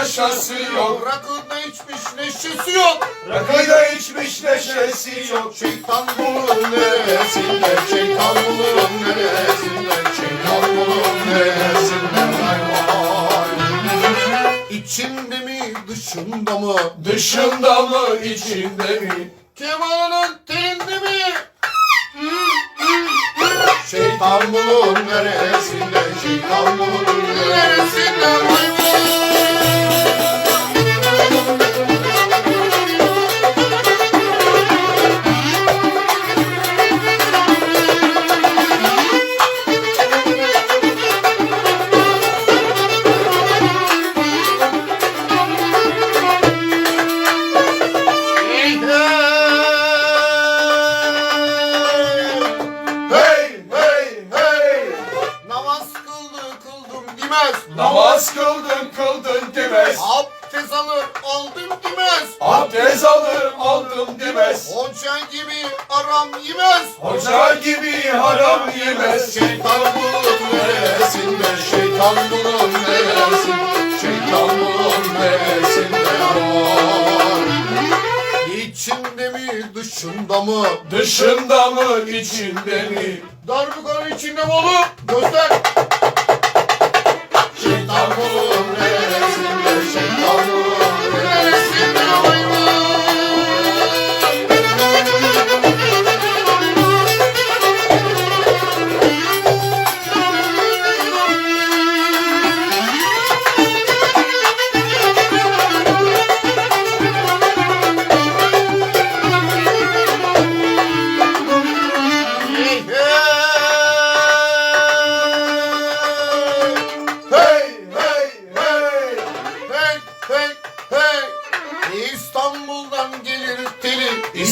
Maşası yok. Rakında içmiş neşesi yok. Rakıyla içmiş neşesi yok. Şeytan bunun neresinde? Şeytan bunun neresinde? Şeytan bunun neresinde? Vay vay. İçinde mi dışında mı? Dışında mı içinde mi? Kemanın telinde mi? Şeytan bunun neresinde? Şeytan bunun neresinde? Demez. Namaz kıldın kıldın demez. Abdest alır aldım demez. Abdest alır aldım demez. Hoca gibi aram yemez. Hoca gibi haram yemez. Şeytan bunun neresinde? Şeytan bunun neresinde? Şeytan bunun neresinde? İçinde mi dışında mı? Dışında mı içinde mi? Darbukanın içinde mi oğlum? Göster.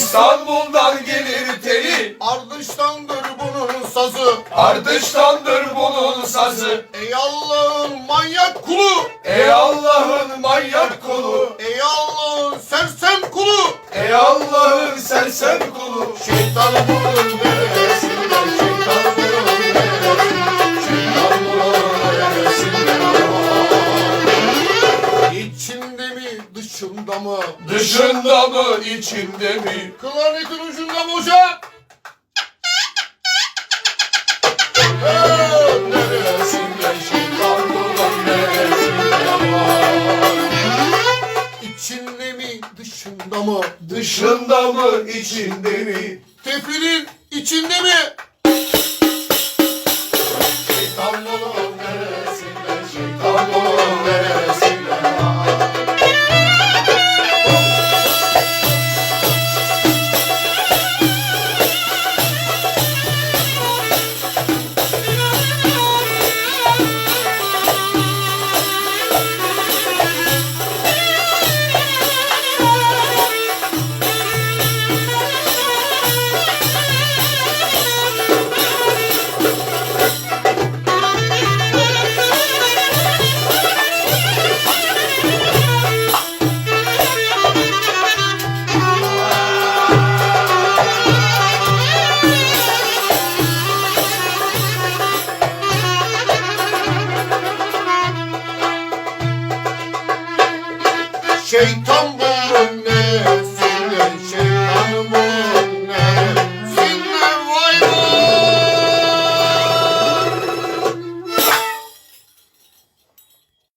İstanbul'dan gelir teli. ardıştandır bunun sazı. Ardıştandır bunun sazı. Ey Allah'ın manyak kulu, Ey Allah'ın manyak kulu. ey Allah'ın sersem kulu. Ey Allah'ın sersem kulu. Şeytan dışında mı? Dışında mı içinde mi? Klarnetin ucunda mı hocam? İçinde mi, dışında mı? Dışında mı içinde mi? Tefilin içinde mi? Şeytan